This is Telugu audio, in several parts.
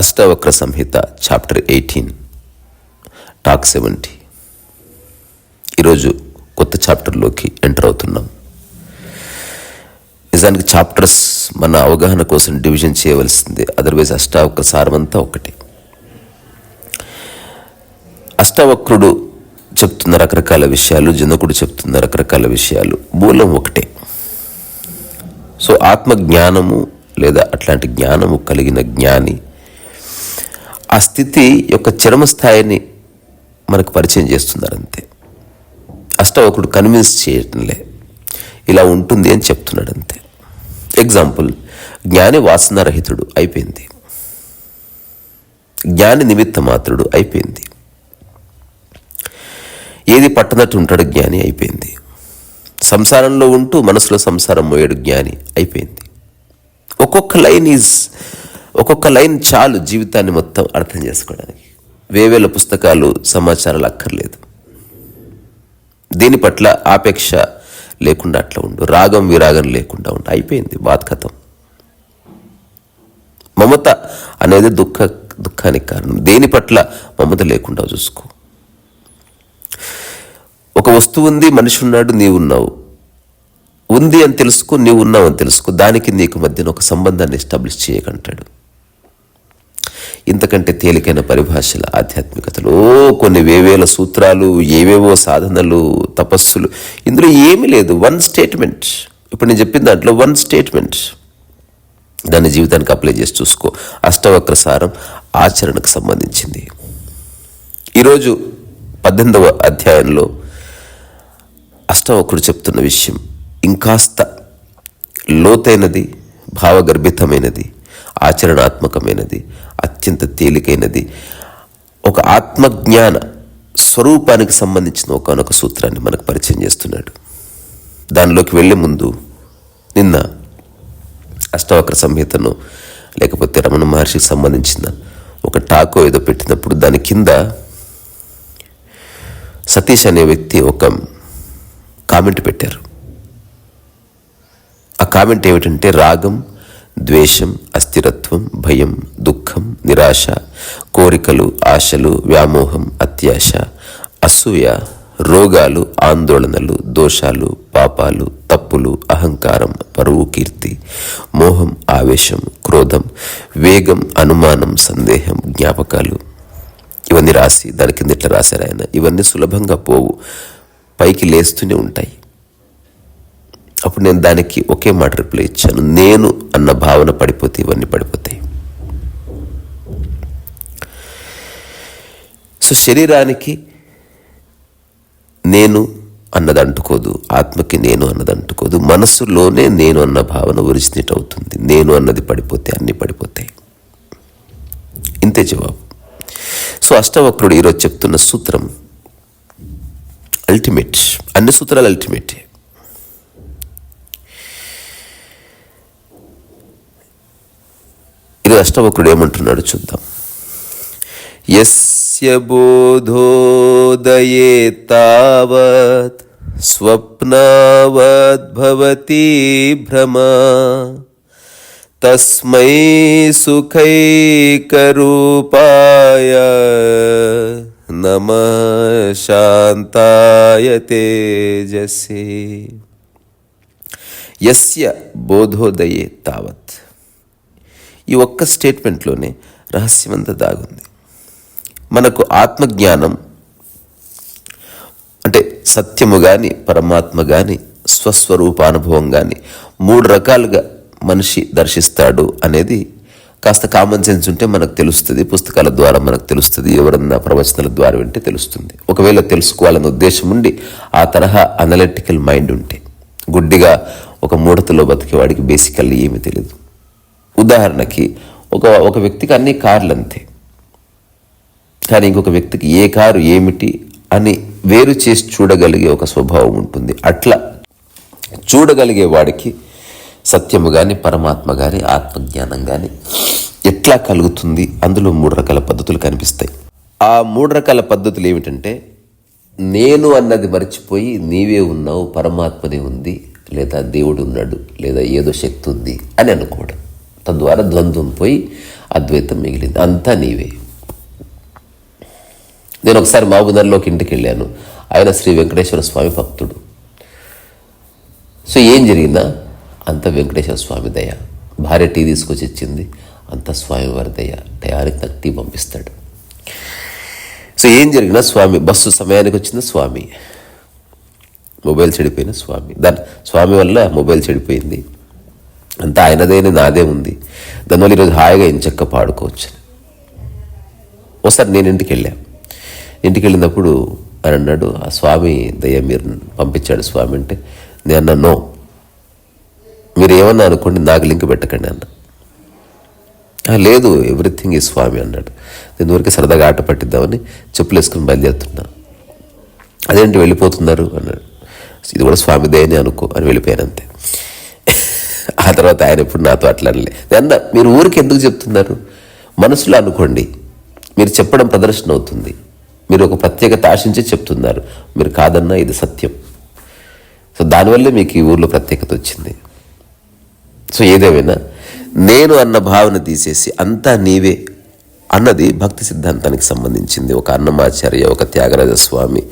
Ashtavakra Samhita chapter eighteen talk seventy. ఈరోజు కొత్త చాప్టర్లోకి ఎంటర్ అవుతున్నాం. నిజానికి చాప్టర్స్ మన అవగాహన కోసం డివిజన్ చేయవలసిందే అదర్వైజ్ అష్టావక్ర సారమంతా ఒకటి అష్టవక్రుడు చెప్తున్న రకరకాల విషయాలు జనకుడు చెప్తున్న రకరకాల విషయాలు మూలం ఒకటే. సో ఆత్మ జ్ఞానము లేదా అట్లాంటి జ్ఞానము కలిగిన జ్ఞాని ఆ స్థితి యొక్క చరమ స్థాయిని మనకు పరిచయం చేస్తున్నారు అంతే అష్టవకుడు కన్విన్స్ చేయటంలే. ఇలా ఉంటుంది అని చెప్తున్నాడు అంతే ఎగ్జాంపుల్ జ్ఞాని వాసనారహితుడు అయిపోయింది. జ్ఞాని నిమిత్త మాత్రుడు అయిపోయింది. పట్టనట్టు ఉంటాడు జ్ఞాని అయిపోయింది. సంసారంలో ఉంటూ మనసులో సంసారం మోయాడు జ్ఞాని అయిపోయింది. ఒక్కొక్క లైన్ ఈజ్ ఒక్కొక్క లైన్ చాలు జీవితాన్ని మొత్తం అర్థం చేసుకోవడానికి. వేవేల పుస్తకాలు సమాచారాలు అక్కర్లేదు. దీని పట్ల ఆపేక్ష లేకుండా అట్లా ఉండు. రాగం విరాగం లేకుండా ఉండు. అయిపోయింది బాధకథం. మమత అనేది దుఃఖ దుఃఖానికి కారణం. దేని పట్ల మమత లేకుండా చూసుకో. ఒక వస్తువు ఉంది మనిషి ఉన్నాడు నీవు ఉన్నావు. ఉంది అని తెలుసుకో నీవు ఉన్నావు అని తెలుసుకో. దానికి నీకు మధ్యన ఒక సంబంధాన్ని ఎస్టాబ్లిష్ చేయకంటాడు. ఇంతకంటే తేలికైన పరిభాషల ఆధ్యాత్మికతలో కొన్ని వేవేల సూత్రాలు ఏవేవో సాధనలు తపస్సులు. ఇందులో ఏమీ లేదు. One statement. ఇప్పుడు నేను చెప్పిన దాంట్లో వన్ స్టేట్మెంట్. దాన్ని జీవితానికి అప్లై చేసి చూసుకో. అష్టవక్ర సారం ఆచరణకు సంబంధించింది. ఈరోజు పద్దెనిమిదవ అధ్యాయంలో అష్టవకుడు చెప్తున్న విషయం. ఇంకాస్త లోతైనది భావగర్భితమైనది ఆచరణాత్మకమైనది అత్యంత తేలికైనది. ఒక ఆత్మజ్ఞాన స్వరూపానికి సంబంధించిన ఒకనొక సూత్రాన్ని మనకు పరిచయం చేస్తున్నాడు. దానిలోకి వెళ్ళే ముందు నిన్న అష్టవక్ర సంహితను లేకపోతే రమణ మహర్షికి సంబంధించిన ఒక టాకో ఏదో పెట్టినప్పుడు దాని కింద సతీష్ అనే వ్యక్తి ఒక కామెంట్ పెట్టారు. ఆ కామెంట్ ఏమిటంటే రాగం ద్వేషం అస్థిరత్వం భయం దుఃఖం నిరాశ కోరికలు ఆశలు వ్యామోహం అత్యాశ అసూయ రోగాలు ఆందోళనలు దోషాలు పాపాలు తప్పులు అహంకారం పరువు కీర్తి మోహం ఆవేశం క్రోధం వేగం అనుమానం సందేహం జ్ఞాపకాలు. ఇవన్నీ రాసి దాని కింద ఇట్లా రాశారు ఆయన? ఇవన్నీ సులభంగా పోవు. పైకి లేస్తూనే ఉంటాయి. అప్పుడు నేను దానికి ఒకే మాట రిప్లై ఇచ్చాను. నేను అన్న భావన పడిపోతే ఇవన్నీ పడిపోతాయి. సో శరీరానికి నేను అన్నది అంటుకోదు. ఆత్మకి నేను అన్నది అంటుకోదు. మనస్సులోనే నేను అన్న భావన ఒరిజినేట్ అవుతుంది. నేను అన్నది పడిపోతే అన్నీ పడిపోతాయి. ఇంతే జవాబు. సో అష్టవక్రుడు ఈరోజు చెప్తున్న సూత్రం అల్టిమేట్ అన్ని సూత్రాలు అల్టిమేట్ ఇది అష్టవకుడు ఏమంటున్నాడు చూద్దాం ఎస్య బోధోదయే తావత్ స్వప్నావద్భవతి భ్రమ తస్మై సుఖైకరూపాయ నమ శాంతాయ తేజసే. యస్య బోధోదయే తావత్. ఈ ఒక్క స్టేట్మెంట్లోనే రహస్యమంతా దాగుంది. మనకు ఆత్మజ్ఞానం అంటే సత్యము కానీ పరమాత్మ కానీ స్వస్వరూపానుభవం కానీ మూడు రకాలుగా మనిషి దర్శిస్తాడు అనేది కాస్త కామన్ సెన్స్ ఉంటే మనకు తెలుస్తుంది పుస్తకాల ద్వారా మనకు తెలుస్తుంది ఎవరన్నా ప్రవచనాల ద్వారా వింటే తెలుస్తుంది. ఒకవేళ తెలుసుకోవాలన్న ఉద్దేశం ఉండి ఆ తరహా అనలిటికల్ మైండ్ ఉంటే గుడ్డిగా ఒక మూడతలో బతికేవాడికి బేసికల్లీ ఏమీ తెలియదు ఉదాహరణకి ఒక ఒక వ్యక్తికి అన్ని కార్లు అంతే. కానీ ఇంకొక వ్యక్తికి ఏ కారు ఏమిటి అని వేరు చేసి చూడగలిగే ఒక స్వభావం ఉంటుంది. అట్లా చూడగలిగే వాడికి సత్యము కానీ పరమాత్మ కానీ ఆత్మజ్ఞానం కానీ ఎట్లా కలుగుతుంది? అందులో మూడు రకాల పద్ధతులు కనిపిస్తాయి. ఆ మూడు రకాల పద్ధతులు ఏమిటంటే నేను అన్నది మర్చిపోయి నీవే ఉన్నావు పరమాత్మనే ఉంది లేదా దేవుడు ఉన్నాడు లేదా ఏదో శక్తి ఉంది అని అనుకోవడం. తద్వారా ద్వంద్వం పోయి అద్వైతం మిగిలింది. అంతా నీవే. నేను ఒకసారి మహబూదర్లోకి ఇంటికి వెళ్ళాను. ఆయన శ్రీ వెంకటేశ్వర స్వామి భక్తుడు. సో ఏం జరిగిందా? అంత వెంకటేశ్వర స్వామి దయ. భార్య టీ తీసుకొచ్చి ఇచ్చింది అంత స్వామివారి దయ. టయానికి నాకు టీ పంపిస్తాడు. సో ఏం జరిగినా స్వామి బస్సు సమయానికి వచ్చింది స్వామి. మొబైల్ చెడిపోయిన స్వామి. దాని స్వామి వల్ల మొబైల్ చెడిపోయింది. అంతా ఆయనదేనే నాదే ఉంది. దానివల్ల ఈరోజు హాయిగా ఎంచక్క పాడుకోవచ్చు. ఒకసారి నేను ఇంటికి వెళ్ళా. ఇంటికి వెళ్ళినప్పుడు అని అన్నాడు ఆ స్వామి దయ్య మీరు పంపించాడు స్వామి. అంటే నేను అన్నా నో. మీరు ఏమన్నా అనుకోండి నాకు లింక్ పెట్టకండి అన్న. లేదు ఎవ్రీథింగ్ ఈ స్వామి అన్నాడు. నేను ఊరికే సరదాగా ఆట పట్టిద్దామని చెప్పులు వేసుకుని బయలుదేరుతున్నా. అదేంటి వెళ్ళిపోతున్నారు? అన్నాడు. ఇది కూడా స్వామి దయని అనుకో అని వెళ్ళిపోయాను అంతే. ఆ తర్వాత ఆయన ఇప్పుడు నాతో అట్లా అనలే. నేను మీరు ఊరికి ఎందుకు చెప్తున్నారు? మనసులో అనుకోండి మీరు చెప్పడం ప్రదర్శన అవుతుంది. మీరు ఒక ప్రత్యేకత ఆశించి చెప్తున్నారు. మీరు కాదన్నా ఇది సత్యం. సో దానివల్లే మీకు ఈ ఊర్లో ప్రత్యేకత వచ్చింది. సో ఏదేమైనా నేను అన్న భావన తీసేసి అంతా నీవే అన్నది భక్తి సిద్ధాంతానికి సంబంధించింది. ఒక అన్నమాచార్య ఒక త్యాగరాజ స్వామి.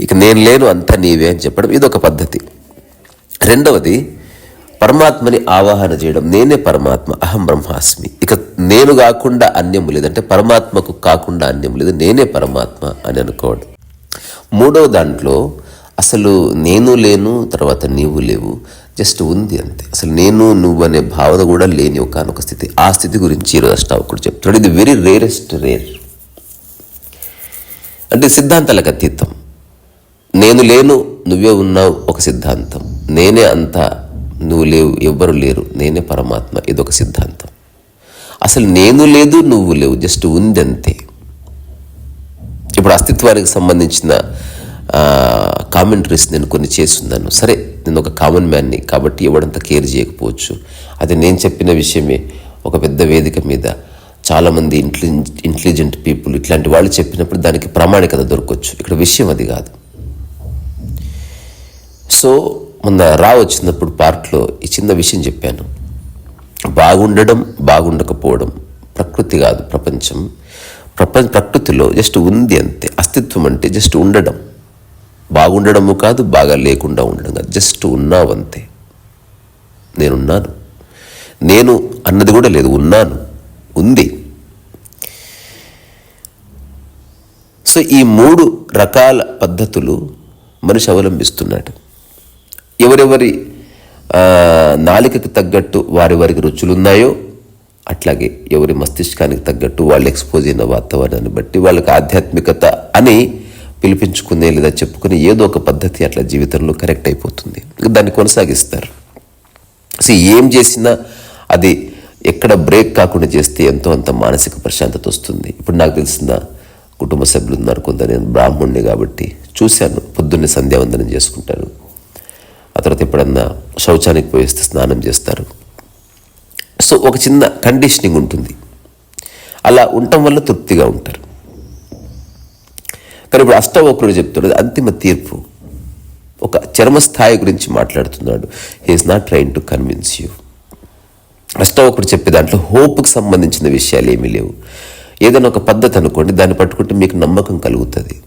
ఇక నేను లేను అంతా నీవే అని చెప్పడం ఇది ఒక పద్ధతి. రెండవది పరమాత్మని ఆవాహన చేయడం. నేనే పరమాత్మ అహం బ్రహ్మాస్మి. ఇక నేను కాకుండా అన్యము లేదంటే పరమాత్మకు కాకుండా అన్యము లేదు. నేనే పరమాత్మ అని అనుకోవడం. మూడవ దాంట్లో అసలు నేను లేను తర్వాత నీవు లేవు. జస్ట్ ఉంది అంతే. అసలు నేను నువ్వు అనే భావన కూడా లేని ఒకనొక స్థితి. ఆ స్థితి గురించి ఈరోజు అష్టావకుడు చెప్తాడు ఇది వెరీ రేరెస్ట్ రేర్ అంటే సిద్ధాంతాలకు అతీతం. నేను లేను నువ్వే ఉన్నావు ఒక సిద్ధాంతం. నేనే అంతా నువ్వు లేవు ఎవ్వరు లేరు. నేనే పరమాత్మ. ఇదొక సిద్ధాంతం. అసలు నేను లేదు నువ్వు లేవు. జస్ట్ ఉంది అంతే. ఇప్పుడు అస్తిత్వానికి సంబంధించిన కామెంటరీస్ నేను కొన్ని చేస్తున్నాను. సరే నేను ఒక కామన్ మ్యాన్ని కాబట్టి ఎవడంత కేర్ చేయకపోవచ్చు. అది నేను చెప్పిన విషయమే ఒక పెద్ద వేదిక మీద చాలామంది ఇంటెలి ఇంటెలిజెంట్ పీపుల్ ఇట్లాంటి వాళ్ళు చెప్పినప్పుడు దానికి ప్రామాణికత దొరకవచ్చు ఇక్కడ విషయం అది కాదు. సో మొన్న రా వచ్చినప్పుడు పార్క్లో ఈ చిన్న విషయం చెప్పాను. బాగుండడం బాగుండకపోవడం ప్రకృతి కాదు ప్రపంచం. ప్రపంచ ప్రకృతిలో జస్ట్ ఉంది అంతే. అస్తిత్వం అంటే జస్ట్ ఉండడం. బాగుండడము కాదు బాగా లేకుండా ఉండడం కాదు. జస్ట్ ఉన్నావు అంతే నేనున్నాను. నేను అన్నది కూడా లేదు ఉన్నాను. ఉంది. సో ఈ మూడు రకాల పద్ధతులు మనిషి అవలంబిస్తున్నాడు. ఎవరెవరి నాలికకు నాలికకి తగ్గట్టు వారి వారికి రుచులున్నాయో అట్లాగే ఎవరి మస్తిష్కానికి తగ్గట్టు వాళ్ళు ఎక్స్పోజ్ అయిన వాతావరణాన్ని బట్టి వాళ్ళకి ఆధ్యాత్మికత అని పిలిపించుకునే లేదా చెప్పుకునే ఏదో ఒక పద్ధతి అట్లా జీవితంలో కరెక్ట్ అయిపోతుంది. దాన్ని కొనసాగిస్తారు. సో ఏం చేసినా అది ఎక్కడ బ్రేక్ కాకుండా చేస్తే ఎంతో అంత మానసిక ప్రశాంతత వస్తుంది. ఇప్పుడు నాకు తెలిసిన కుటుంబ సభ్యులు ఉన్నారు కొంత నేను బ్రాహ్మణ్ణి కాబట్టి చూశాను. పొద్దున్నే సంధ్యావందనం చేసుకుంటారు. ఆ తర్వాత ఎప్పుడన్నా శౌచానికి పోయిస్తే స్నానం చేస్తారు. సో ఒక చిన్న కండిషనింగ్ ఉంటుంది. అలా ఉండటం వల్ల తృప్తిగా ఉంటారు. కానీ ఇప్పుడు అష్టవక్రుడు చెప్తున్నాడు అంతిమ తీర్పు. ఒక చర్మస్థాయి గురించి మాట్లాడుతున్నాడు. He is not trying to convince you అష్టవకుడు చెప్పే దాంట్లో హోప్కి సంబంధించిన విషయాలు ఏమీ లేవు. ఏదైనా ఒక పద్ధతి అనుకోండి దాన్ని పట్టుకుంటే మీకు నమ్మకం కలుగుతుంది.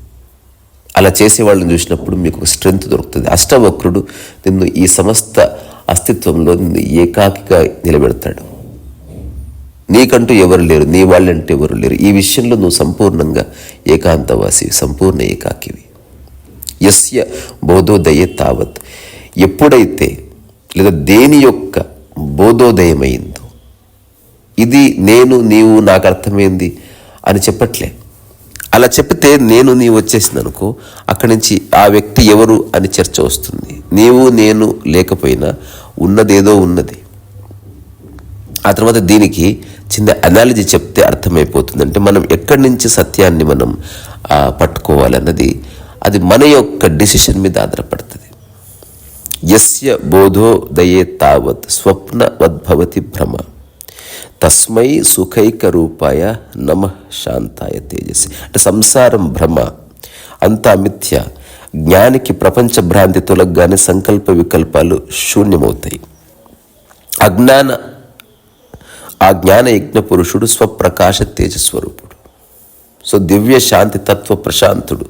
అలా చేసే వాళ్ళని చూసినప్పుడు మీకు ఒక స్ట్రెంగ్త్ దొరుకుతుంది. అష్టవక్రుడు నిన్ను ఈ సమస్త అస్తిత్వంలో నిన్ను ఏకాకిగా నిలబెడతాడు. నీకంటూ ఎవరు లేరు నీ వాళ్ళంటూ ఎవరు లేరు. ఈ విషయంలో నువ్వు సంపూర్ణంగా ఏకాంతవాసి సంపూర్ణ ఏకాకివి. యస్య బోధోదయ తావత్. ఎప్పుడైతే లేదా దేని యొక్క బోధోదయమైందో ఇది నేను నీవు నాకు అర్థమైంది అని చెప్పట్లే. అలా చెప్తే నేను నీవు వచ్చేసింది అనుకో అక్కడి నుంచి ఆ వ్యక్తి ఎవరు అని చర్చ వస్తుంది. నీవు నేను లేకపోయినా ఉన్నదేదో ఉన్నది. ఆ తర్వాత దీనికి చిన్న అనాలజీ చెప్తే అర్థమైపోతుంది అంటే మనం ఎక్కడి నుంచి సత్యాన్ని మనం పట్టుకోవాలన్నది అది మన యొక్క డిసిషన్ మీద ఆధారపడుతుంది. యస్య బోధోదయే తావత్ స్వప్నవద్భవతి భ్రమ. తస్మై సుఖైక రూపాయ నమ శాంతాయ తేజస్వి అంటే సంసారం భ్రమ అంతా మిథ్య. జ్ఞానికి ప్రపంచ భ్రాంతి తొలగ్గానే సంకల్ప వికల్పాలు శూన్యమవుతాయి. అజ్ఞాన ఆ జ్ఞాన యజ్ఞ పురుషుడు స్వప్రకాశ తేజస్వరూపుడు. సో దివ్య శాంతి తత్వ ప్రశాంతుడు.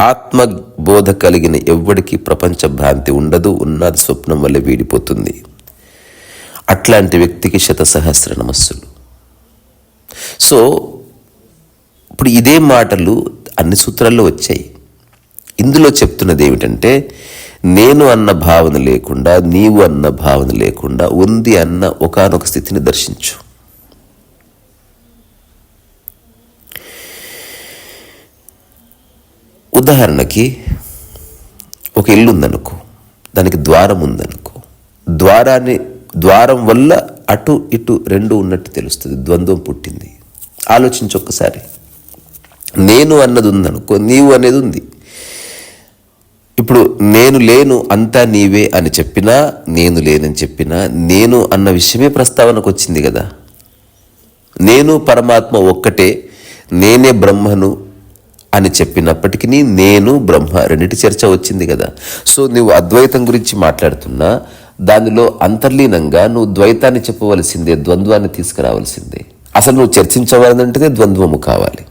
ఆత్మబోధ కలిగిన ఎవ్వడికి ప్రపంచ భ్రాంతి ఉండదు ఉన్నది స్వప్నం వల్ల వీడిపోతుంది. అట్లాంటి వ్యక్తికి శతసహస్ర నమస్సులు. సో ఇప్పుడు ఇదే మాటలు అన్ని సూత్రాల్లో వచ్చాయి. ఇందులో చెప్తున్నది ఏమిటంటే నేను అన్న భావన లేకుండా నీవు అన్న భావన లేకుండా ఉంది అన్న ఒకానొక స్థితిని దర్శించు. ఉదాహరణకి ఒక ఇల్లు ఉందనుకో దానికి ద్వారం ఉందనుకో ద్వారాన్ని ద్వారం వల్ల అటు ఇటు రెండు ఉన్నట్టు తెలుస్తుంది ద్వంద్వం పుట్టింది. ఆలోచించి ఒక్కసారి. నేను అన్నది ఉందనుకో నీవు అనేది ఉంది. ఇప్పుడు నేను లేను అంతా నీవే అని చెప్పినా నేను లేనని చెప్పినా నేను అన్న విషయమే ప్రస్తావనకు వచ్చింది కదా. నేను పరమాత్మ ఒక్కటే నేనే బ్రహ్మను అని చెప్పినప్పటికీ నేను బ్రహ్మ రెండిటి చర్చ వచ్చింది కదా. సో నువ్వు అద్వైతం గురించి మాట్లాడుతున్నా దానిలో అంతర్లీనంగా నువ్వు ద్వైతాన్ని చెప్పవలసిందే ద్వంద్వాన్ని తీసుకురావాల్సిందే. అసలు నువ్వు చర్చించవాలంటే ద్వంద్వము కావాలి.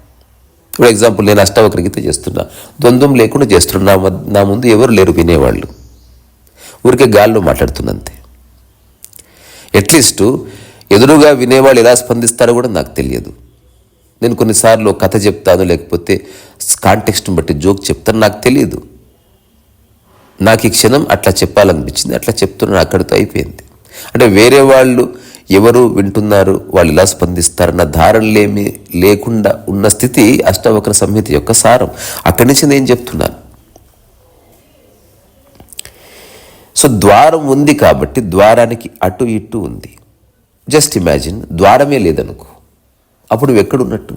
ఇప్పుడు ఎగ్జాంపుల్ నేను అష్టావక్రగీత చేస్తున్నా. ద్వంద్వం లేకుండా చేస్తున్నా. నా ముందు ఎవరు లేరు వినేవాళ్ళు. ఊరికే గాల్లో మాట్లాడుతున్నంతే. అట్లీస్ట్ ఎదురుగా వినేవాళ్ళు ఎలా స్పందిస్తారో కూడా నాకు తెలియదు. నేను కొన్నిసార్లు కథ చెప్తాను లేకపోతే కాంటెక్స్ట్ని బట్టి జోక్ చెప్తాను నాకు తెలియదు. నాకు ఈ క్షణం అట్లా చెప్పాలనిపించింది అట్లా చెప్తున్నాను అక్కడితో అయిపోయింది. అంటే వేరే వాళ్ళు ఎవరు వింటున్నారు వాళ్ళు ఇలా స్పందిస్తారన్న ధారణలేమి లేకుండా ఉన్న స్థితి అష్టవక్ర సంహిత యొక్క సారం. అక్కడి నుంచి నేను చెప్తున్నాను. సో ద్వారం ఉంది కాబట్టి ద్వారానికి అటు ఇటు ఉంది. జస్ట్ ఇమాజిన్ ద్వారమే లేదనుకో. అప్పుడు ఎక్కడున్నట్టు?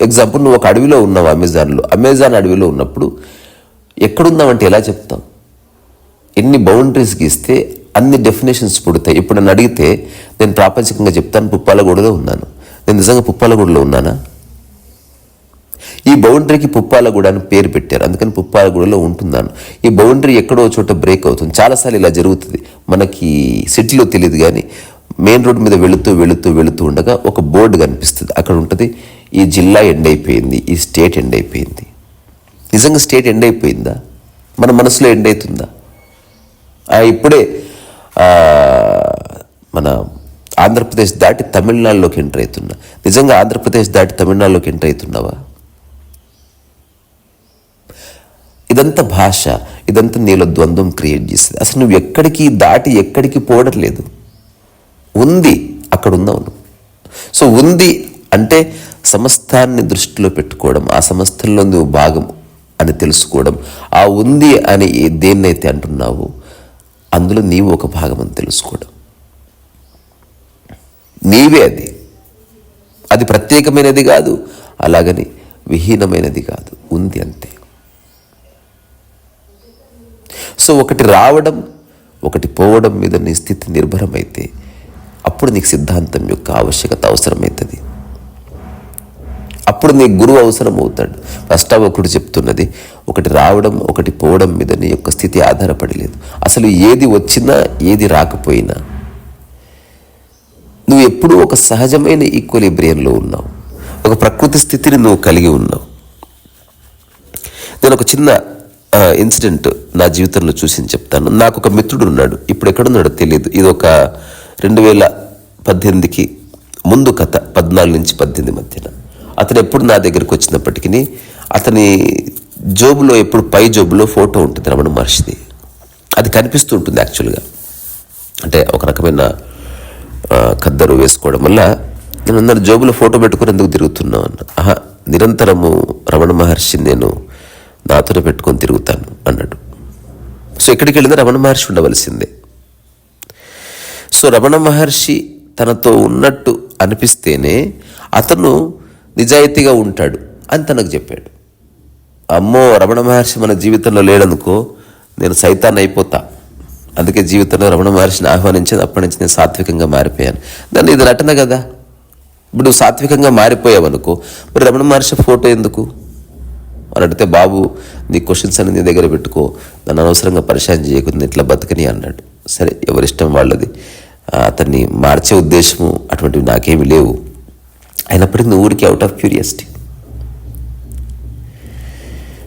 ఎగ్జాంపుల్ నువ్వు ఒక అడవిలో ఉన్నావు అమెజాన్లో. అమెజాన్ అడవిలో ఉన్నప్పుడు ఎక్కడున్నావంటే ఎలా చెప్తాం ఎన్ని బౌండరీస్ గీస్తే అన్ని డెఫినేషన్స్ పుడతాయి. ఇప్పుడు నన్ను అడిగితే నేను ప్రాపంచికంగా చెప్తాను పుప్పాలగూడలో ఉన్నాను. నేను నిజంగా పుప్పాలగూడలో ఉన్నానా? ఈ బౌండరీకి పుప్పాలగూడ అని పేరు పెట్టారు. అందుకని పుప్పాలగూడలో ఉంటున్నాను. ఈ బౌండరీ ఎక్కడో చోట బ్రేక్ అవుతుంది. చాలాసార్లు ఇలా జరుగుతుంది. మనకి సిటీలో తెలియదు కానీ మెయిన్ రోడ్ మీద వెళుతూ వెళుతూ వెళుతూ ఉండగా ఒక బోర్డు కనిపిస్తుంది. అక్కడ ఉంటుంది ఈ జిల్లా ఎండ్ అయిపోయింది ఈ స్టేట్ ఎండ్ అయిపోయింది. నిజంగా స్టేట్ ఎండ్ అయిపోయిందా? మన మనసులో ఎండ్ అవుతుందా? ఇప్పుడే మన ఆంధ్రప్రదేశ్ దాటి తమిళనాడులోకి ఎంటర్ అవుతున్నా. నిజంగా ఆంధ్రప్రదేశ్ దాటి తమిళనాడులోకి ఎంటర్ అవుతున్నావా? ఇదంతా భాష ఇదంతా నీలో ద్వంద్వం క్రియేట్ చేస్తుంది. అసలు నువ్వు ఎక్కడికి దాటి ఎక్కడికి పోవడం లేదు. ఉంది అక్కడ ఉన్నావు నువ్వు. సో ఉంది అంటే సమస్తాన్ని దృష్టిలో పెట్టుకోవడం ఆ సమస్తల్లో నువ్వు భాగం అని తెలుసుకోవడం ఆ ఉంది అని దేన్నైతే అంటున్నావో అందులో నీవు ఒక భాగం అని తెలుసుకోవడం. నీవే అది. అది ప్రత్యేకమైనది కాదు అలాగని విహీనమైనది కాదు ఉంది అంతే. సో ఒకటి రావడం ఒకటి పోవడం మీద నీ స్థితి నిర్భరమైతే అప్పుడు నీకు సిద్ధాంతం యొక్క ఆవశ్యకత అవసరమవుతుంది అప్పుడు నీ గురువు అవసరం అవుతాడు అష్టావకుడు చెప్తున్నది ఒకటి రావడం ఒకటి పోవడం మీద నీ యొక్క స్థితి ఆధారపడి లేదు అసలు ఏది వచ్చినా ఏది రాకపోయినా నువ్వు ఎప్పుడూ ఒక సహజమైన ఈక్వలిబ్రియంలో ఉన్నావు. ఒక ప్రకృతి స్థితిని నువ్వు కలిగి ఉన్నావు. నేను ఒక చిన్న ఇన్సిడెంట్ నా జీవితంలో చూసి చెప్తాను. నాకు ఒక మిత్రుడు ఉన్నాడు. ఇప్పుడు ఎక్కడున్నాడో తెలియదు ఇది ఒక రెండు వేల పద్దెనిమిదికి ముందు కథ పద్నాలుగు నుంచి పద్దెనిమిది మధ్యన. అతను ఎప్పుడు నా దగ్గరికి వచ్చినప్పటికీ అతని జోబులో ఎప్పుడు పై జోబులో ఫోటో ఉంటుంది రమణ మహర్షిది. అది కనిపిస్తూ ఉంటుంది యాక్చువల్గా. అంటే ఒక రకమైన ఖద్దరు వేసుకోవడం వల్ల నేను అన్నాడు జోబులో ఫోటో పెట్టుకుని ఎందుకు తిరుగుతున్నావు అన్న. ఆహా నిరంతరము రమణ మహర్షిని నేను నాతోనే పెట్టుకొని తిరుగుతాను అన్నాడు. సో ఎక్కడికి వెళ్ళినా రమణ మహర్షి ఉండవలసిందే. సో రమణ మహర్షి తనతో ఉన్నట్టు అనిపిస్తేనే అతను నిజాయితీగా ఉంటాడు అని తనకు చెప్పాడు. అమ్మో రమణ మహర్షి మన జీవితంలో లేడనుకో నేను సైతాన్ని అయిపోతా. అందుకే జీవితంలో రమణ మహర్షిని ఆహ్వానించింది అప్పటి నుంచి నేను సాత్వికంగా మారిపోయాను. దాన్ని ఇది నటన కదా. ఇప్పుడు నువ్వు సాత్వికంగా మారిపోయావనుకో మరి రమణ మహర్షి ఫోటో ఎందుకు? అని అడిగితే బాబు నీ క్వశ్చన్స్ అని నీ దగ్గర పెట్టుకో. నన్ను అనవసరంగా పరిశాన్ చేయకుండా ఇట్లా బతకని అన్నాడు. సరే ఎవరిష్టం వాళ్ళది. అతన్ని మార్చే ఉద్దేశము అటువంటివి నాకేమీ లేవు. అయినప్పటికీ నువ్వు ఊరికి అవుట్ ఆఫ్ క్యూరియాసిటీ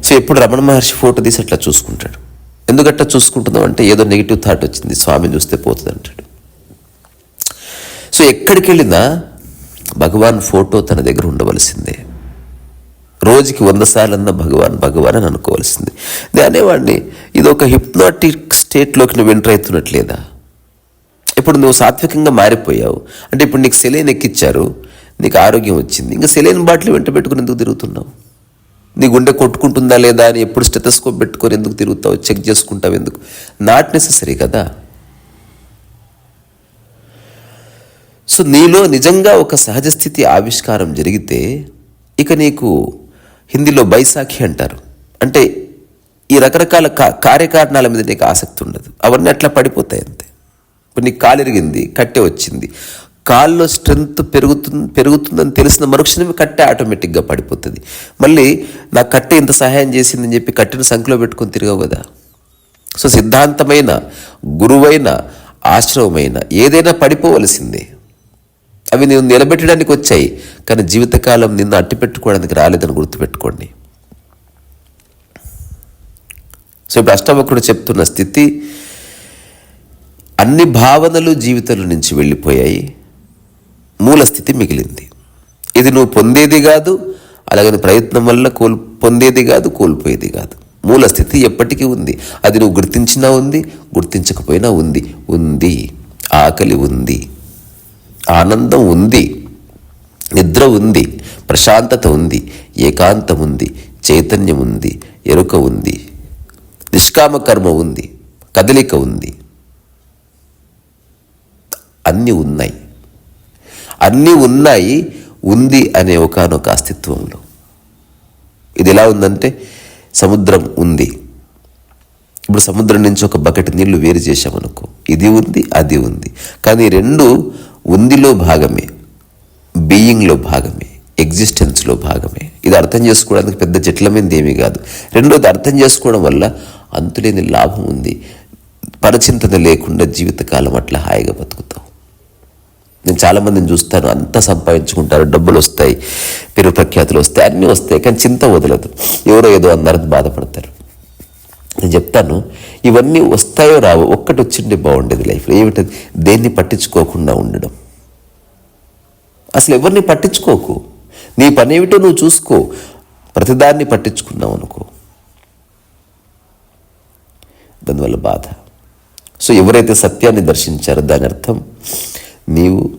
సో ఎప్పుడు రమణ మహర్షి ఫోటో తీసి అట్లా చూసుకుంటాడు. ఎందుకట్లా చూసుకుంటున్నాం అంటే ఏదో నెగిటివ్ థాట్ వచ్చింది స్వామిని చూస్తే పోతుంది అంటాడు. సో ఎక్కడికి వెళ్ళినా భగవాన్ ఫోటో తన దగ్గర ఉండవలసిందే. రోజుకి వంద సార్లన్నా భగవాన్ భగవాన్ అని అనుకోవాల్సింది. ఇది అనేవాడిని ఇది ఒక హిప్నాటిక్ స్టేట్లోకి నువ్వు ఎంటర్ అవుతున్నట్లేదా? ఇప్పుడు నువ్వు సాత్వికంగా మారిపోయావు. అంటే ఇప్పుడు నీకు సెలైన్ ఎక్కిచ్చారు నీకు ఆరోగ్యం వచ్చింది. ఇంకా సెలైన్ బాటిల్ వెంట పెట్టుకుని ఎందుకు తిరుగుతున్నావు? నీ గుండె కొట్టుకుంటుందా లేదా అని ఎప్పుడు స్టెటస్కోప్ పెట్టుకొని ఎందుకు తిరుగుతావు చెక్ చేసుకుంటావు ఎందుకు? నాట్ నెససరీ కదా? సో నీలో నిజంగా ఒక సహజ స్థితి ఆవిష్కారం జరిగితే ఇక నీకు హిందీలో బైసాఖి అంటారు. అంటే ఈ రకరకాల కా కార్యకారణాల మీద నీకు ఆసక్తి ఉండదు. అవన్నీ అట్లా పడిపోతాయి అంతే. ఇప్పుడు నీకు కాలిరిగింది కట్టె వచ్చింది. కాల్లో స్ట్రెంగ్త్ పెరుగుతుంది పెరుగుతుందని తెలిసిన మరుక్షణమే కట్టె ఆటోమేటిక్గా పడిపోతుంది. మళ్ళీ నా కట్టె ఇంత సహాయం చేసిందని చెప్పి కట్టెను సంఖ్యలో పెట్టుకొని తిరగవు కదా. సో సిద్ధాంతమైన గురువైన ఆశ్రమమైన ఏదైనా పడిపోవలసిందే. అవి నేను నిలబెట్టడానికి వచ్చాయి కానీ జీవితకాలం నిన్ను అట్టి పెట్టుకోవడానికి రాలేదని గుర్తుపెట్టుకోండి. సో ఇప్పుడు అష్టవక్రుడు చెప్తున్న స్థితి అన్ని భావనలు జీవితంలో నుంచి వెళ్ళిపోయాయి. మూల స్థితి మిగిలింది. ఇది నువ్వు పొందేది కాదు అలాగని ప్రయత్నం వల్ల కోల్ పొందేది కాదు కోల్పోయేది కాదు. మూల స్థితి ఎప్పటికీ ఉంది. అది నువ్వు గుర్తించినా ఉంది గుర్తించకపోయినా ఉంది. ఉంది. ఆకలి ఉంది. ఆనందం ఉంది. నిద్ర ఉంది. ప్రశాంతత ఉంది. ఏకాంతం ఉంది. చైతన్యం ఉంది. ఎరుక ఉంది. నిష్కామ కర్మ ఉంది. కదలిక ఉంది. అన్నీ ఉన్నాయి. అన్నీ ఉన్నాయి ఉంది అనే ఒకనొక అస్తిత్వంలో. ఇది ఎలా ఉందంటే సముద్రం ఉంది. ఇప్పుడు సముద్రం నుంచి ఒక బకెట్ నీళ్ళు వేరు చేశామనుకో ఇది ఉంది అది ఉంది. కానీ రెండు ఉందిలో భాగమే బీయింగ్లో భాగమే ఎగ్జిస్టెన్స్లో భాగమే. ఇది అర్థం చేసుకోవడానికి పెద్ద జట్లమైంది ఏమీ కాదు. రెండోది అర్థం చేసుకోవడం వల్ల అంతులేని లాభం ఉంది. పరచింతన లేకుండా జీవితకాలం అట్లా హాయిగా బతుకుతాం. నేను చాలామందిని చూస్తాను. అంతా సంపాదించుకుంటారు. డబ్బులు వస్తాయి. పేరు ప్రఖ్యాతులు వస్తాయి. అన్నీ వస్తాయి. కానీ చింత వదలదు. ఎవరో ఏదో అన్నారని బాధపడతారు. నేను చెప్తాను ఇవన్నీ వస్తాయో రావో ఒక్కటి వచ్చిండే బాగుండేది లైఫ్లో. ఏమిటది? దేన్ని పట్టించుకోకుండా ఉండడం. అసలు ఎవరిని పట్టించుకోకు? నీ పని ఏమిటో నువ్వు చూసుకో. ప్రతిదాన్ని పట్టించుకున్నావు అనుకో. దానివల్ల బాధ. సో ఎవరైతే సత్యాన్ని దర్శించారో దాని అర్థం నీవు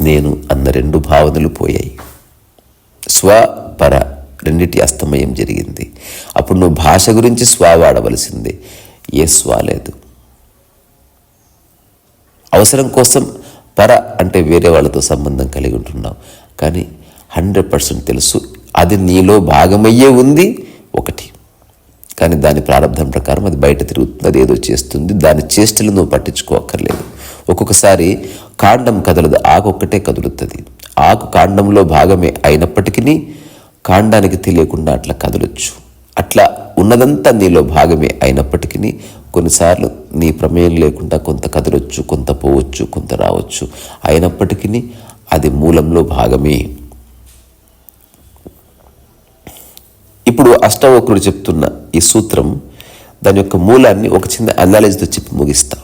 నేను అన్న రెండు భావనలు పోయాయి. స్వ పర రెండిటి అస్తమయం జరిగింది. అప్పుడు నువ్వు భాష గురించి స్వ వాడవలసింది. ఏ స్వ లేదు. అవసరం కోసం పర అంటే వేరే వాళ్ళతో సంబంధం కలిగి ఉంటున్నావు. కానీ హండ్రెడ్ పర్సెంట్ తెలుసు అది నీలో భాగమయ్యే ఉంది ఒకటి. కానీ దాని ప్రారంభం ప్రకారం అది బయట తిరుగుతుంది అది ఏదో చేస్తుంది. దాని చేష్టలు నువ్వు పట్టించుకోక్కర్లేదు. ఒక్కొక్కసారి కాండం కదలదు ఆకు ఒక్కటే కదులుతుంది. ఆకు కాండంలో భాగమే అయినప్పటికీ కాండానికి తెలియకుండా అట్లా కదలొచ్చు. అట్లా ఉన్నదంతా నీలో భాగమే అయినప్పటికీ కొన్నిసార్లు నీ ప్రమేయం లేకుండా కొంత కదలొచ్చు కొంత పోవచ్చు కొంత రావచ్చు. అయినప్పటికీ అది మూలంలో భాగమే. ఇప్పుడు అష్టవక్రుడు చెప్తున్న ఈ సూత్రం దాని యొక్క మూలాన్ని ఒక చిన్న అనాలజీతో చెప్పి ముగిస్తా.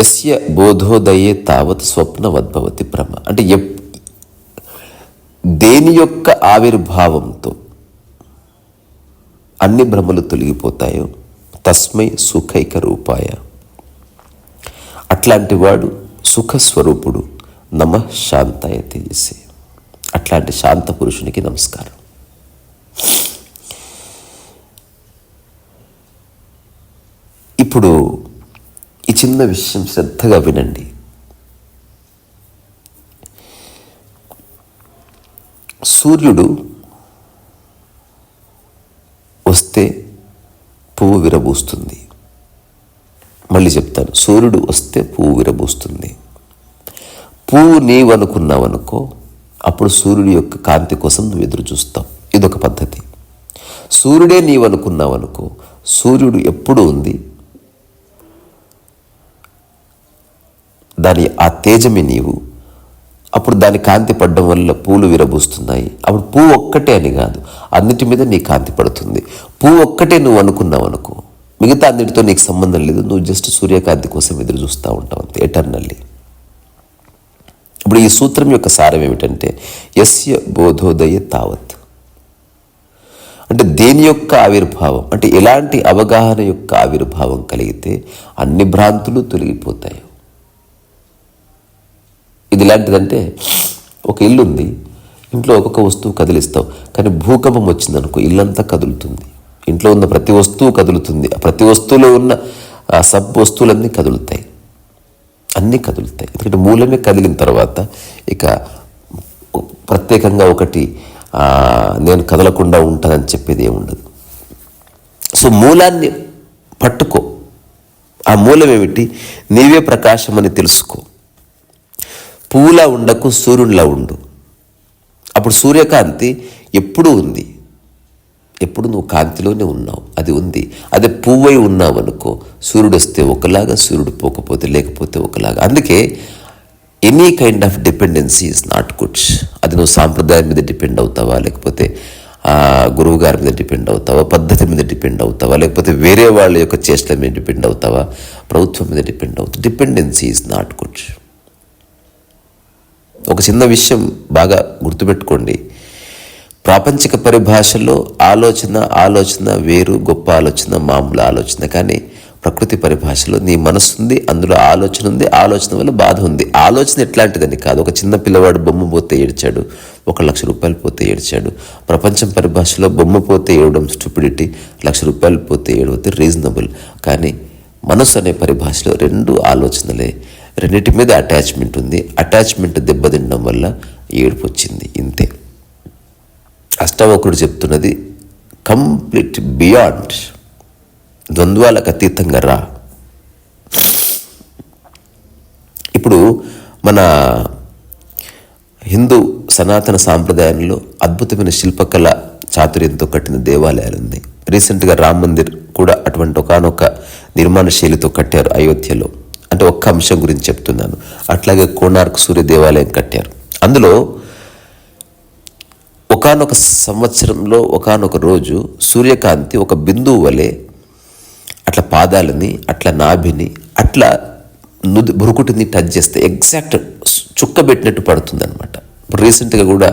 ఎస్య బోధోదయే తావత్ స్వప్నవద్భవతి భ్రమ అంటే ఎప్ దేని యొక్క ఆవిర్భావంతో అన్ని భ్రమలు తొలగిపోతాయో తస్మై సుఖైక రూపాయ. అట్లాంటి వాడు సుఖస్వరూపుడు. నమ శాంతాయ తేజసే. అట్లాంటి శాంత పురుషునికి నమస్కారం. ఇప్పుడు చిన్న విషయం శ్రద్ధగా వినండి. సూర్యుడు వస్తే పువ్వు విరబూస్తుంది. మళ్ళీ చెప్తాను సూర్యుడు వస్తే పువ్వు విరబూస్తుంది. పువ్వు నీవనుకున్నావనుకో అప్పుడు సూర్యుడి యొక్క కాంతి కోసం నువ్వు ఎదురు చూస్తావు. ఇదొక పద్ధతి. సూర్యుడే నీవు అనుకున్నావు అనుకో సూర్యుడు ఎప్పుడు ఉంది? దాని ఆ తేజమే నీవు. అప్పుడు దాని కాంతి పడడం వల్ల పూలు విరబూస్తున్నాయి. అప్పుడు పువ్వు ఒక్కటే అని కాదు అన్నిటి మీద నీ కాంతి పడుతుంది. పువ్వు ఒక్కటే నువ్వు అనుకున్నావు అనుకో. మిగతా అన్నిటితో నీకు సంబంధం లేదు. నువ్వు జస్ట్ సూర్యకాంతి కోసం ఎదురు చూస్తూ ఉంటావు అంతే ఎటర్నల్లీ ఇప్పుడు ఈ సూత్రం యొక్క సారం ఏమిటంటే యస్య బోధోదయ తావత్. అంటే దేని యొక్క ఆవిర్భావం? అంటే ఎలాంటి అవగాహన యొక్క ఆవిర్భావం కలిగితే అన్ని భ్రాంతులు తొలగిపోతాయి. ఇది లాంటిదంటే ఒక ఇల్లు ఉంది ఇంట్లో ఒక్కొక్క వస్తువు కదిలిస్తావు. కానీ భూకంపం వచ్చిందనుకో ఇల్లంతా కదులుతుంది. ఇంట్లో ఉన్న ప్రతి వస్తువు కదులుతుంది. ప్రతి వస్తువులో ఉన్న ఆ సబ్ వస్తువులన్నీ కదులుతాయి. అన్నీ కదులుతాయి. ఎందుకంటే మూలమే కదిలిన తర్వాత ఇక ప్రత్యేకంగా ఒకటి నేను కదలకుండా ఉంటానని చెప్పేది ఏముండదు సో మూలాన్ని పట్టుకో. ఆ మూలం ఏమిటి? నీవే ప్రకాశం అని తెలుసుకో. పువ్వులా ఉండకు సూర్యునిలా ఉండు. అప్పుడు సూర్యకాంతి ఎప్పుడూ ఉంది. ఎప్పుడు నువ్వు కాంతిలోనే ఉన్నావు. అది ఉంది. అదే పువ్వై ఉన్నావు అనుకో సూర్యుడు వస్తే ఒకలాగా సూర్యుడు పోకపోతే లేకపోతే ఒకలాగా. అందుకే any kind of dependency is not good అది నువ్వు సాంప్రదాయం మీద డిపెండ్ అవుతావా? లేకపోతే గురువు గారి మీద డిపెండ్ అవుతావా? పద్ధతి మీద డిపెండ్ అవుతావా? లేకపోతే వేరే వాళ్ళ యొక్క చేష్టల మీద డిపెండ్ అవుతావా? ప్రభుత్వం మీద డిపెండ్ అవుతావు? డిపెండెన్సీ ఇస్ నాట్ గుడ్ ఒక చిన్న విషయం బాగా గుర్తుపెట్టుకోండి. ప్రాపంచిక పరిభాషలో ఆలోచన ఆలోచన వేరు గొప్ప ఆలోచన మామూలు ఆలోచన. కానీ ప్రకృతి పరిభాషలో నీ మనసు ఉంది అందులో ఆలోచన ఉంది ఆలోచన వల్ల బాధ ఉంది. ఆలోచన ఎట్లాంటిదని కాదు. ఒక చిన్న పిల్లవాడు బొమ్మ పోతే ఏడ్చాడు ఒక లక్ష రూపాయలు పోతే ఏడ్చాడు. ప్రపంచం పరిభాషలో బొమ్మ పోతే ఏడవడం స్టూపిడిటీ లక్ష రూపాయలు పోతే ఏడవతే రీజనబుల్. కానీ మనసు అనే పరిభాషలో రెండు ఆలోచనలే. రెండింటి మీద అటాచ్మెంట్ ఉంది. అటాచ్మెంట్ దెబ్బతినడం వల్ల ఏడుపు వచ్చింది ఇంతే. అష్టవకుడు చెప్తున్నది కంప్లీట్ బియాండ్ ద్వంద్వాలకు అతీతంగా రా. ఇప్పుడు మన హిందూ సనాతన సాంప్రదాయంలో అద్భుతమైన శిల్పకళ చాతుర్యంతో కట్టిన దేవాలయాలు ఉంది రీసెంట్గా రామ్ మందిర్ కూడా అటువంటి ఒకనొక నిర్మాణ శైలితో కట్టారు అయోధ్యలో. అంటే ఒక్క అంశం గురించి చెప్తున్నాను. అట్లాగే కోణార్క్ సూర్య దేవాలయం కట్టారు. అందులో ఒకానొక సంవత్సరంలో ఒకానొక రోజు సూర్యకాంతి ఒక బిందువు వలె అట్లా పాదాలని అట్లా నాభిని అట్లా నుది బురుకుటిని టచ్ చేస్తే ఎగ్జాక్ట్ చుక్క పెట్టినట్టు పడుతుంది అనమాట ఇప్పుడు రీసెంట్గా కూడా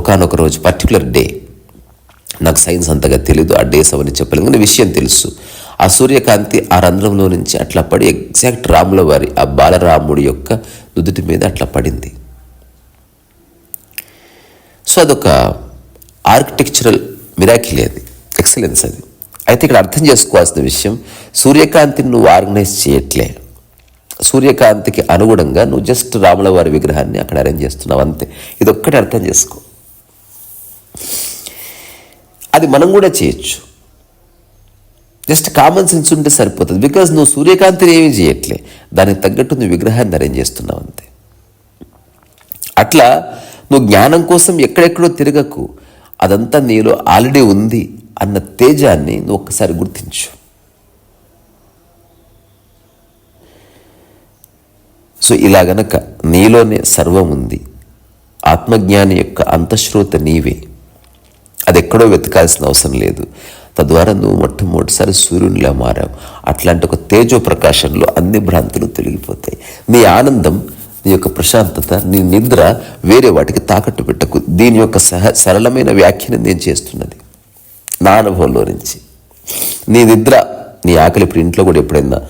ఒకనొక రోజు పర్టికులర్ డే నాకు సైన్స్ అంతగా తెలియదు ఆ డేస్ అవన్నీ చెప్పలేదు కానీ విషయం తెలుసు. ఆ సూర్యకాంతి ఆ రంధ్రంలో నుంచి అట్లా పడి ఎగ్జాక్ట్ రాముల వారి ఆ బాలరాముడి యొక్క నుదుటి మీద అట్లా పడింది. సో అదొక ఆర్కిటెక్చరల్ మిరాకిల్ అది. ఎక్సలెన్స్ అది. అయితే ఇక్కడ అర్థం చేసుకోవాల్సిన విషయం సూర్యకాంతిని నువ్వు ఆర్గనైజ్ చేయట్లే. సూర్యకాంతికి అనుగుణంగా నువ్వు జస్ట్ రాముల వారి విగ్రహాన్ని అక్కడ అరేంజ్ చేస్తున్నావు అంతే. ఇది ఒక్కటి అర్థం చేసుకో. అది మనం కూడా చేయొచ్చు. జస్ట్ కామన్ సెన్స్ ఉంటే సరిపోతుంది. బికాజ్ నువ్వు సూర్యకాంతిని ఏమీ చేయట్లే. దానికి తగ్గట్టు నువ్వు విగ్రహాన్ని అరేంజ్ చేస్తున్నావు అంతే. అట్లా నువ్వు జ్ఞానం కోసం ఎక్కడెక్కడో తిరగకు. అదంతా నీలో ఆల్రెడీ ఉంది అన్న తేజాన్ని నువ్వు ఒక్కసారి గుర్తించు. సో ఇలా గనక నీలోనే సర్వం ఉంది. ఆత్మజ్ఞాని యొక్క అంతఃశ్రోత నీవే. అది ఎక్కడో వెతకాల్సిన అవసరం లేదు. తద్వారా నువ్వు మొట్టమొదటిసారి సూర్యునిలా మారావు. అట్లాంటి ఒక తేజో ప్రకాశంలో అన్ని భ్రాంతులు తొలగిపోతాయి. నీ ఆనందం నీ యొక్క ప్రశాంతత నీ నిద్ర వేరే వాటికి తాకట్టు పెట్టకు. దీని యొక్క సహ సరళమైన వ్యాఖ్యను నేను చేస్తున్నది. నా అనుభవంలో నుంచి. నీ నిద్ర నీ ఆకలి ఇప్పుడు ఇంట్లో కూడా ఎప్పుడైనా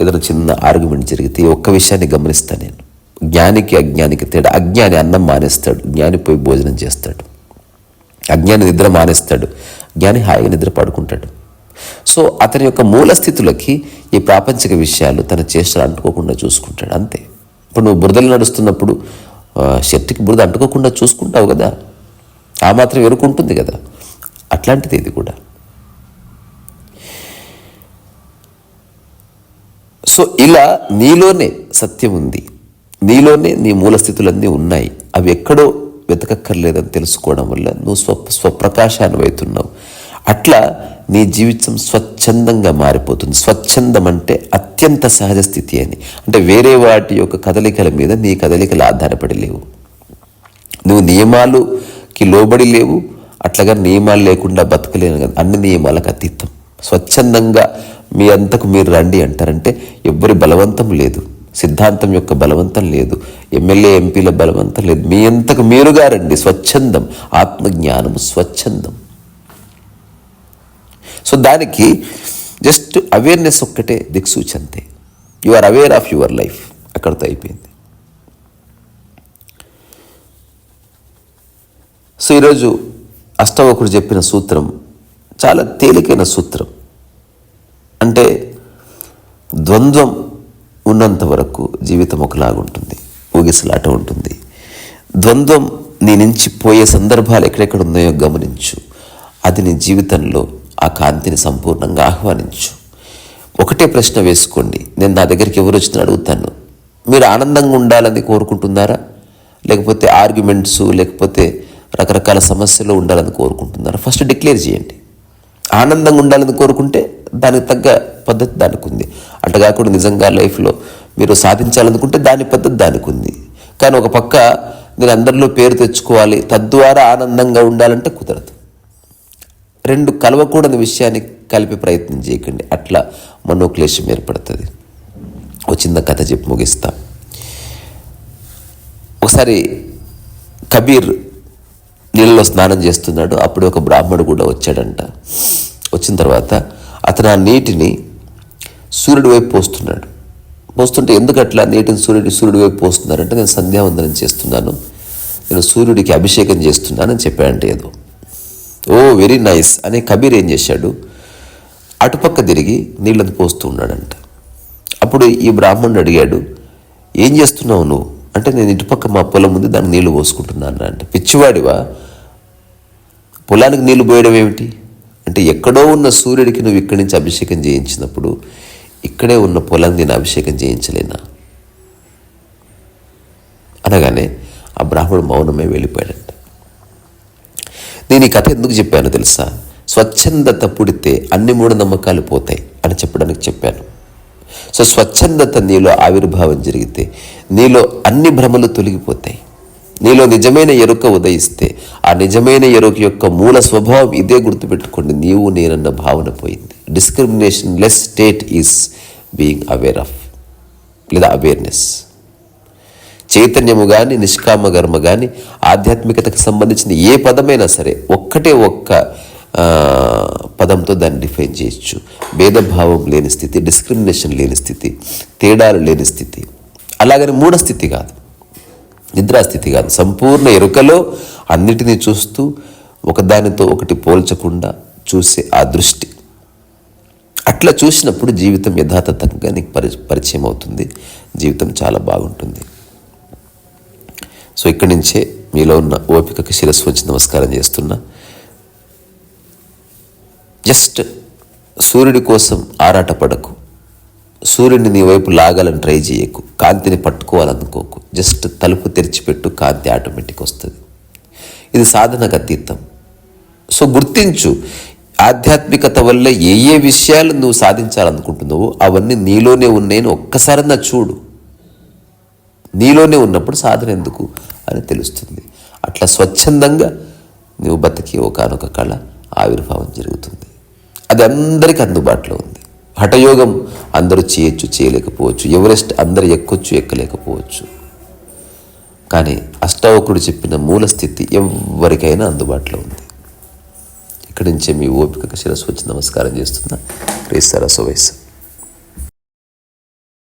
ఏదైనా చిన్న ఆర్గ్యుమెంట్ జరిగితే ఒక్క విషయాన్ని గమనిస్తాను నేను. జ్ఞానికి అజ్ఞానికి తేడా. అజ్ఞాని అన్నం మానేస్తాడు. జ్ఞాని పోయి భోజనం చేస్తాడు. అజ్ఞాని నిద్ర మానేస్తాడు. జ్ఞాని హాయిగా నిద్ర పడుకుంటాడు. సో అతని యొక్క మూల స్థితులకి ఈ ప్రాపంచిక విషయాలు తన చేష్టలు అంటుకోకుండా చూసుకుంటాడు. అంతే. ఇప్పుడు నువ్వు బురదలు నడుస్తున్నప్పుడు షర్ట్కి బురద అంటుకోకుండా చూసుకుంటావు కదా. ఆ మాత్రం ఎరుకుంటుంది కదా. అట్లాంటిది ఇది కూడా. సో ఇలా నీలోనే సత్యం ఉంది. నీలోనే నీ మూల స్థితులన్నీ ఉన్నాయి. అవి ఎక్కడో వెతకక్కర్లేదని తెలుసుకోవడం వల్ల నువ్వు స్వ స్వప్రకాశాన్ని అవుతున్నావు అట్లా నీ జీవితం స్వచ్ఛందంగా మారిపోతుంది. స్వచ్ఛందం అంటే అత్యంత సహజ స్థితి అని. అంటే వేరే వాటి యొక్క కదలికల మీద నీ కదలికలు ఆధారపడి లేవు. నువ్వు నియమాలుకి లోబడి లేవు. అట్లాగా నియమాలు లేకుండా బతకలేను కదా. అన్ని నియమాలకు అతీతం. స్వచ్ఛందంగా మీ అంతకు మీరు రండి అంటారంటే ఎవ్వరి బలవంతం లేదు. సిద్ధాంతం యొక్క బలవంతం లేదు. ఎమ్మెల్యే ఎంపీల బలవంతం లేదు. మీ అంతకు మీరుగా రండి. స్వచ్ఛందం. ఆత్మజ్ఞానం స్వచ్ఛందం. సో దానికి జస్ట్ అవేర్నెస్ ఒక్కటే దిక్సూచి అంతే. You are aware of your life అక్కడితో అయిపోయింది. సో ఈరోజు అష్టవకుడు చెప్పిన సూత్రం చాలా తేలికైన సూత్రం. అంటే ద్వంద్వం ఉన్నంత వరకు జీవితం ఒకలాగుంటుంది ఊగిసలాట ఉంటుంది. ద్వంద్వం నీ నుంచి పోయే సందర్భాలు ఎక్కడెక్కడ ఉన్నాయో గమనించు. అది నీ జీవితంలో ఆ కాంతిని సంపూర్ణంగా ఆహ్వానించు. ఒకటే ప్రశ్న వేసుకోండి నేను నా దగ్గరికి ఎవరు వచ్చినా అడుగుతాను. మీరు ఆనందంగా ఉండాలని కోరుకుంటున్నారా? లేకపోతే ఆర్గ్యుమెంట్స్ లేకపోతే రకరకాల సమస్యలు ఉండాలని కోరుకుంటున్నారా? ఫస్ట్ డిక్లేర్ చేయండి. ఆనందంగా ఉండాలని కోరుకుంటే దానికి తగ్గ పద్ధతి దానికి ఉంది అట్లా నిజంగా లైఫ్లో మీరు సాధించాలనుకుంటే దాని పద్ధతి దానికి ఉంది కానీ ఒక పక్క నేను అందరిలో పేరు తెచ్చుకోవాలి తద్వారా ఆనందంగా ఉండాలంటే కుదరదు. రెండు కలవకూడని విషయాన్ని కలిపి ప్రయత్నం చేయకండి. అట్లా మనోక్లేశం ఏర్పడుతుంది. ఒక చిన్న కథ చెప్పి ముగిస్తా. ఒకసారి కబీర్ నీళ్ళలో స్నానం చేస్తున్నాడు. అప్పుడు ఒక బ్రాహ్మడు కూడా వచ్చాడంట. వచ్చిన తర్వాత అతను ఆ నీటిని సూర్యుడి వైపు పోస్తున్నాడు. పోస్తుంటే ఎందుకు అట్లా? నీటిని సూర్యుడి సూర్యుడి వైపు పోస్తున్నారంటే నేను సంధ్యావందనం చేస్తున్నాను. నేను సూర్యుడికి అభిషేకం చేస్తున్నానని చెప్పాడంటే ఏదో. ఓ వెరీ నైస్ అని కబీర్ ఏం చేశాడు? అటుపక్క తిరిగి నీళ్ళని పోస్తూ ఉన్నాడంట. అప్పుడు ఈ బ్రాహ్మణుడు అడిగాడు ఏం చేస్తున్నావు నువ్వు? అంటే నేను ఇటుపక్క మా పొలం ఉంది దానికి నీళ్ళు పోసుకుంటున్నాను అంటే. పిచ్చివాడివా? పొలానికి నీళ్ళు పోయడం ఏమిటి? అంటే ఎక్కడో ఉన్న సూర్యుడికి నువ్వు ఇక్కడి నుంచి అభిషేకం చేయించినప్పుడు ఇక్కడే ఉన్న పొలం నేను అభిషేకం చేయించలేనా? అనగానే ఆ బ్రాహ్మణుడు మౌనమే వెళ్ళిపోయాడంట. నేను ఈ కథ ఎందుకు చెప్పాను తెలుసా? స్వచ్ఛందత పుడితే అన్ని మూఢనమ్మకాలు పోతాయి అని చెప్పడానికి చెప్పాను. సో స్వచ్ఛందత నీలో ఆవిర్భావం జరిగితే నీలో అన్ని భ్రమలు తొలగిపోతాయి. నీలో నిజమైన ఎరుక ఉదయిస్తే ఆ నిజమైన ఎరుక యొక్క మూల స్వభావం ఇదే గుర్తుపెట్టుకోండి నీవు నేనన్న భావన పోయింది. Discrimination less state is being aware of లేదా అవేర్నెస్ చైతన్యము కానీ నిష్కామకర్మ కానీ ఆధ్యాత్మికతకు సంబంధించిన ఏ పదమైనా సరే ఒక్కటే ఒక్క పదంతో దాన్ని డిఫైన్ చేయొచ్చు. భేదభావం లేని స్థితి డిస్క్రిమినేషన్ లేని స్థితి తేడాలు లేని స్థితి. అలాగని మూఢ స్థితి కాదు. నిద్రాస్థితి కాదు. సంపూర్ణ ఎరుకలో అన్నిటినీ చూస్తూ ఒకదానితో ఒకటి పోల్చకుండా చూసే ఆ దృష్టి. అట్లా చూసినప్పుడు జీవితం యథాతథంగా నీకు పరి పరిచయం అవుతుంది. జీవితం చాలా బాగుంటుంది. సో ఇక్కడి నుంచే మీలో ఉన్న ఓపికకి శిరస్సు వచ్చి నమస్కారం చేస్తున్నా. జస్ట్ సూర్యుడి కోసం ఆరాటపడకు. సూర్యుడిని నీ వైపు లాగాలని ట్రై చేయకు. కాంతిని పట్టుకోవాలనుకోకు. జస్ట్ తలుపు తెరిచిపెట్టు కాంతి ఆటోమేటిక్ వస్తుంది. ఇది సాధనకు అతీతం. సో గుర్తించు. ఆధ్యాత్మికత వల్ల ఏ ఏ విషయాలు నువ్వు సాధించాలనుకుంటున్నావో అవన్నీ నీలోనే ఉన్నాయని ఒక్కసారన్నా చూడు. నీలోనే ఉన్నప్పుడు సాధన ఎందుకు అని తెలుస్తుంది. అట్లా స్వచ్ఛందంగా నువ్వు బతికి ఒకనొక కళ ఆవిర్భావం జరుగుతుంది. అది అందరికీ అందుబాటులో ఉంది. హఠయోగం అందరూ చేయొచ్చు చేయలేకపోవచ్చు. ఎవరెస్ట్ అందరు ఎక్కొచ్చు ఎక్కలేకపోవచ్చు. కానీ అష్టావకుడు చెప్పిన మూల స్థితి ఎవరికైనా అందుబాటులో ఉంది. ఇక్కడి నుంచే మీ ఓపికకు శిరస్సు వచ్చి నమస్కారం చేస్తున్నా. క్రీస్తరస వయసు